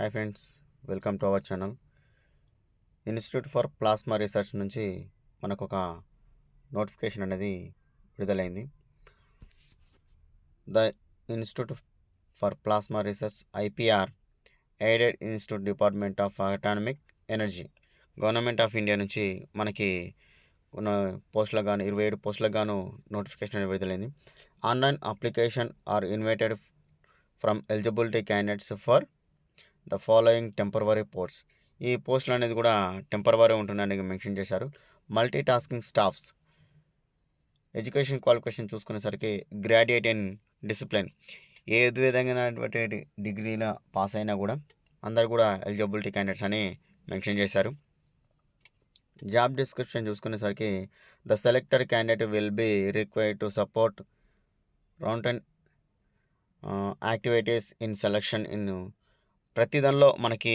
Hi friends welcome to our channel. Institute for plasma research నుంచి మనకు ఒక notification అనేది విడుదలైంది. The institute for plasma research IPR aided institute department of atomic energy government of India నుంచి మనకి ఉన్న పోస్టులకు గాను ఇరవై ఏడు పోస్టులకు గాను నోటిఫికేషన్ అనేది విడుదలైంది. Online application are invited from eligibility candidates for the following temporary posts ఈ పోస్టులు అనేది కూడా టెంపరవరీ ఉంటుందని మెన్షన్ చేశారు. Multi tasking staffs. Education qualification చూసుకునేసరికి graduate in discipline. ఏ విధమైనటువంటి డిగ్రీల పాస్ అయినా కూడా అందరు కూడా ఎలిజిబిలిటీ క్యాండిడేట్స్ అని మెన్షన్ చేశారు. Job description చూసుకునేసరికి the selector candidate will be required to support round and activities in selection in ప్రతి దానిలో మనకి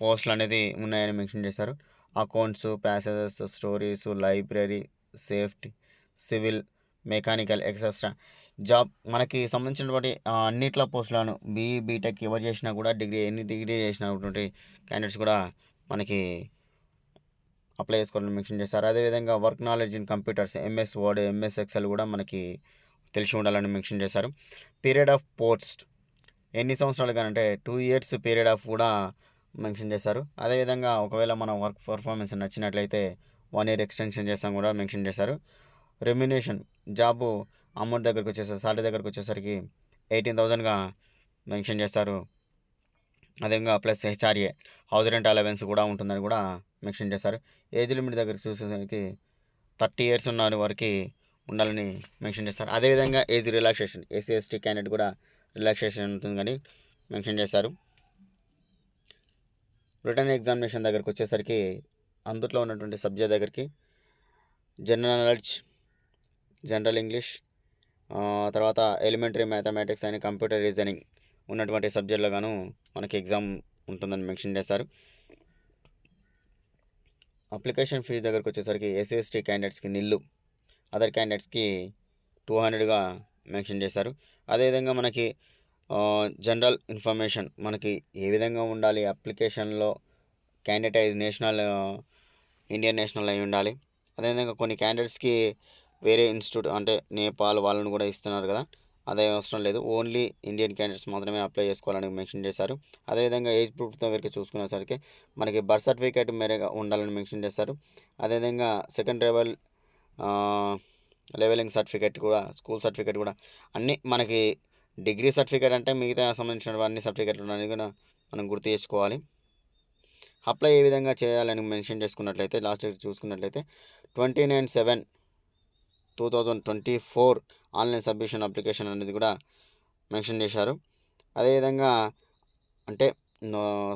పోస్టులు అనేది ఉన్నాయని మెన్షన్ చేశారు. Accounts passages stories library safety civil mechanical etcetera job మనకి సంబంధించినటువంటి అన్నిట్లో అన్నిట్ల పోస్టులను బీఈ బీటెక్ ఎవరు చేసినా కూడా డిగ్రీ ఎన్ని డిగ్రీ చేసినటువంటి క్యాండిడేట్స్ కూడా మనకి అప్లై చేసుకోవాలని మెన్షన్ చేశారు. అదేవిధంగా work knowledge in computers MS Word MS Excel కూడా మనకి తెలిసి ఉండాలని మెన్షన్ చేశారు. పీరియడ్ ఆఫ్ పోస్ట్ ఎన్ని సంవత్సరాలు కానంటే టూ ఇయర్స్ పీరియడ్ ఆఫ్ కూడా మెన్షన్ చేశారు. అదేవిధంగా ఒకవేళ మన వర్క్ పర్ఫార్మెన్స్ నచ్చినట్లయితే వన్ ఇయర్ ఎక్స్టెన్షన్ చేస్తాం కూడా మెన్షన్ చేశారు. రెమ్యునేషన్ జాబు అమౌంట్ దగ్గరకు వచ్చేసరికి సాలరీ దగ్గరకు వచ్చేసరికి ఎయిటీన్ థౌజండ్గా మెన్షన్ చేస్తారు. అదేవిధంగా plus HRA house rent allowance కూడా ఉంటుందని కూడా మెన్షన్ చేశారు. ఏజ్ లిమిట్ దగ్గర చూసేసరికి థర్టీ ఇయర్స్ ఉన్న వారికి ఉండాలని మెన్షన్ చేస్తారు. అదేవిధంగా age relaxation SC ST candidate కూడా రిలాక్సేషన్ ఉంటుంది కానీ మెన్షన్ చేశారు. రిటర్న్ ఎగ్జామినేషన్ దగ్గరకు వచ్చేసరికి అందుట్లో ఉన్నటువంటి సబ్జెక్ట్ దగ్గరికి జనరల్ నాలెడ్జ్ జనరల్ ఇంగ్లీష్ తర్వాత elementary mathematics and computer reasoning ఉన్నటువంటి సబ్జెక్టులో గాను మనకి ఎగ్జామ్ ఉంటుందని మెన్షన్ చేశారు. అప్లికేషన్ ఫీజు దగ్గరకు వచ్చేసరికి ఎస్సీ ఎస్టీ క్యాండిడేట్స్కి నిల్లు అదర్ క్యాండిడేట్స్కి టూ హండ్రెడ్గా మెన్షన్ చేశారు. అదేవిధంగా మనకి జనరల్ ఇన్ఫర్మేషన్ మనకి ఏ విధంగా ఉండాలి అప్లికేషన్లో క్యాండిడేట్ నేషనల్ ఇండియన్ నేషనల్ అయి ఉండాలి. అదేవిధంగా కొన్ని క్యాండిడేట్స్కి వేరే ఇన్స్టిట్యూట్ అంటే నేపాల్ వాళ్ళని కూడా ఇస్తున్నారు కదా అదే అవసరం లేదు. ఓన్లీ ఇండియన్ క్యాండిడేట్స్ మాత్రమే అప్లై చేసుకోవాలని మెన్షన్ చేశారు. అదేవిధంగా ఏజ్ ప్రూఫ్ దగ్గరికి చూసుకునేసరికి మనకి బర్త్ సర్టిఫికేట్ మేరేగా ఉండాలని మెన్షన్ చేశారు. అదేవిధంగా సెకండ్ ట్రైబల్ లెవెలింగ్ సర్టిఫికేట్ కూడా స్కూల్ సర్టిఫికేట్ కూడా. అన్నీ మనకి డిగ్రీ సర్టిఫికేట్ అంటే మిగతా సంబంధించిన అన్ని సర్టిఫికేట్లు అనేది కూడా మనం గుర్తు చేసుకోవాలి. అప్లై ఏ విధంగా చేయాలని మెన్షన్ చేసుకున్నట్లయితే లాస్ట్ చూసుకున్నట్లయితే twenty nine seven two thousand twenty four online submission application అనేది కూడా మెన్షన్ చేశారు. అదేవిధంగా అంటే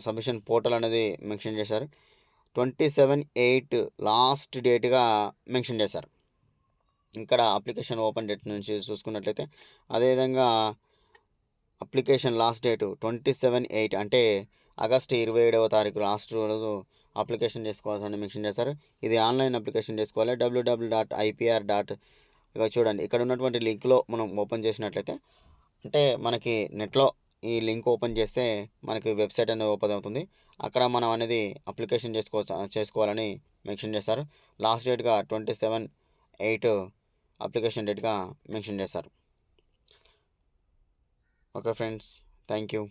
సబ్మిషన్ పోర్టల్ అనేది మెన్షన్ చేశారు. ట్వంటీ సెవెన్ ఎయిట్ లాస్ట్ డేట్గా మెన్షన్ చేశారు. ఇక్కడ అప్లికేషన్ ఓపెన్ డేట్ నుంచి చూసుకున్నట్లయితే అదేవిధంగా application last date twenty seven eight అంటే ఆగస్టు ఇరవై ఏడవ తారీఖు లాస్ట్ రోజు అప్లికేషన్ చేసుకోవాల్సిన మెన్షన్ చేస్తారు ఇది ఆన్లైన్ అప్లికేషన్ చేసుకోవాలి. W W dot IPR dot ఇక చూడండి ఇక్కడ ఉన్నటువంటి లింక్లో మనం ఓపెన్ చేసినట్లయితే అంటే మనకి నెట్లో ఈ లింక్ ఓపెన్ చేస్తే మనకి వెబ్సైట్ అనేది ఓపెన్ అవుతుంది. అక్కడ మనం అనేది అప్లికేషన్ చేసుకో చేసుకోవాలని మెన్షన్ చేస్తారు లాస్ట్ డేట్గా ట్వంటీ సెవెన్ ఎయిట్ అప్లికేషన్ డేట్గా మెన్షన్ చేశారు. Okay friends thank you.